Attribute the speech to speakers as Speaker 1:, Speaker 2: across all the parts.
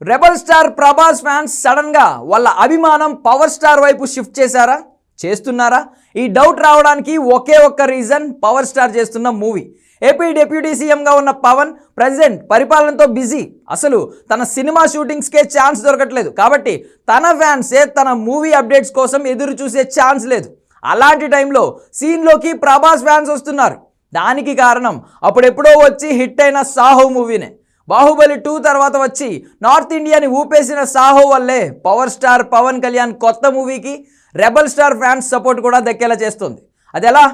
Speaker 1: Rebel star Prabhas fans సడన్గా వాళ్ళ అభిమానం పవర్ స్టార్ వైపు షిఫ్ట్ చేశారా? చేస్తున్నారా? ఈ డౌట్ రావడానికి ఒకే ఒక్క రీజన్ పవర్ స్టార్ చేస్తున్న మూవీ. ఏపీ డిప్యూటీ సీఎంగా ఉన్న పవన్ ప్రజెంట్ పరిపాలనతో బిజీ. అసలు తన సినిమా షూటింగ్స్కే ఛాన్స్ దొరకట్లేదు. కాబట్టి తన ఫ్యాన్సే తన మూవీ అప్డేట్స్ కోసం ఎదురు చూసే ఛాన్స్ లేదు. అలాంటి టైంలో సీన్లోకి ప్రభాస్ ఫ్యాన్స్ వస్తున్నారు. దానికి కారణం అప్పుడెప్పుడో వచ్చి హిట్ అయిన సాహో మూవీనే. బాహుబలి టూ తర్వాత వచ్చి నార్త్ ఇండియాని ఊపేసిన సాహో వల్లే పవర్ స్టార్ పవన్ కళ్యాణ్ కొత్త మూవీకి రెబల్ స్టార్ ఫ్యాన్స్ సపోర్ట్ కూడా దక్కేలా చేస్తుంది. అది ఎలా?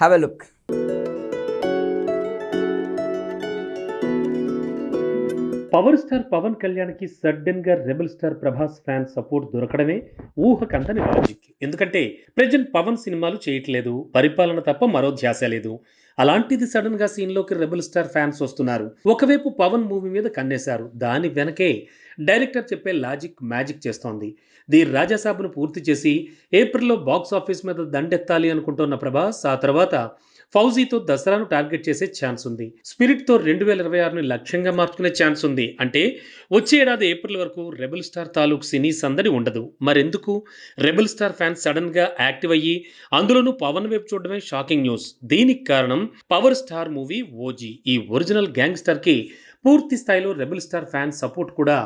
Speaker 1: Have a look
Speaker 2: power star Pawan కళ్యాణ్కి సడన్గా rebel star Prabhas fan support దొరకడమే ఊహకందని లాజిక్ ఎందుకంటే ప్రజెంట్ పవన్ సినిమాలు చేయట్లేదు పరిపాలన తప్ప మరో ధ్యాస లేదు. అలాంటిది సడన్గా సీన్లోకి రెబల్ స్టార్ ఫ్యాన్స్ వస్తున్నారు. ఒకవైపు పవన్ మూవీ మీద కన్నేశారు. దాని వెనకే డైరెక్టర్ చెప్పే లాజిక్ మ్యాజిక్ చేస్తోంది. ది రాజాసాబ్ను పూర్తి చేసి ఏప్రిల్లో బాక్స్ ఆఫీస్ మీద దండెత్తాలి అనుకుంటున్న ప్రభాస్ ఆ తర్వాత ఫౌజీతో దసరాను టార్గెట్ చేసే ఛాన్స్ ఉంది. స్పిరిట్తో రెండు వేల ఇరవై ఆరుని లక్ష్యంగా మార్చుకునే ఛాన్స్ ఉంది. అంటే వచ్చే ఏడాది ఏప్రిల్ వరకు రెబల్ స్టార్ తాలూక్ సినీ సందడి ఉండదు. మరెందుకు? రెబల్ స్టార్ ఫ్యాన్స్ సడన్గా యాక్టివ్ అయ్యి అందులోనూ పవన్ వైపు చూడడమే షాకింగ్ న్యూస్. దీనికి కారణం పవర్ స్టార్ మూవీ ఓజీ ఈ ఒరిజినల్ గ్యాంగ్స్టర్కి పూర్తి స్థాయిలో రెబల్ స్టార్ ఫ్యాన్స్ సపోర్ట్ కూడా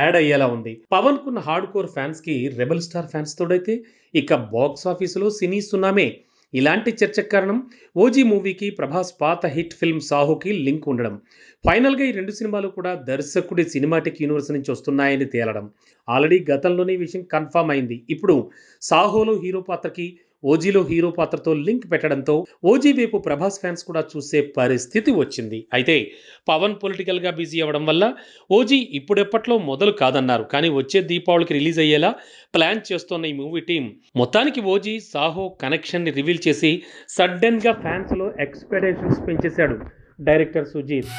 Speaker 2: యాడ్ అయ్యేలా ఉంది. పవన్ కున్న హార్డ్ కోర్ ఫ్యాన్స్కి రెబల్ స్టార్ ఫ్యాన్స్ తోడైతే ఇక బాక్స్ ఆఫీసులో సినీ సున్నామే. ఇలాంటి చర్చకు కారణం ఓజీ మూవీకి ప్రభాస్ పాత హిట్ ఫిల్మ్ సాహోకి లింక్ ఉండడం. ఫైనల్గా ఈ రెండు సినిమాలు కూడా దర్శకుడి సినిమాటిక్ యూనివర్స్ నుంచి వస్తున్నాయని తేలడం. ఆల్రెడీ గతంలోనే ఈ విషయం కన్ఫామ్ అయింది. ఇప్పుడు సాహోలో హీరో పాత్రకి ఓజీలో హీరో పాత్రతో లింక్ పెట్టడంతో ఓజీ వైపు ప్రభాస్ ఫ్యాన్స్ కూడా చూసే పరిస్థితి వచ్చింది. అయితే పవన్ పొలిటికల్గా బిజీ అవ్వడం వల్ల ఓజీ ఇప్పుడెప్పట్లో మొదలు కాదన్నారు. కానీ వచ్చే దీపావళికి రిలీజ్ అయ్యేలా ప్లాన్ చేస్తోన్న ఈ మూవీ టీం మొత్తానికి ఓజీ సాహో కనెక్షన్ని రివీల్ చేసి సడన్గా ఫ్యాన్స్లో ఎక్స్పెక్టేషన్స్ పెంచేశాడు డైరెక్టర్ సుజీత్.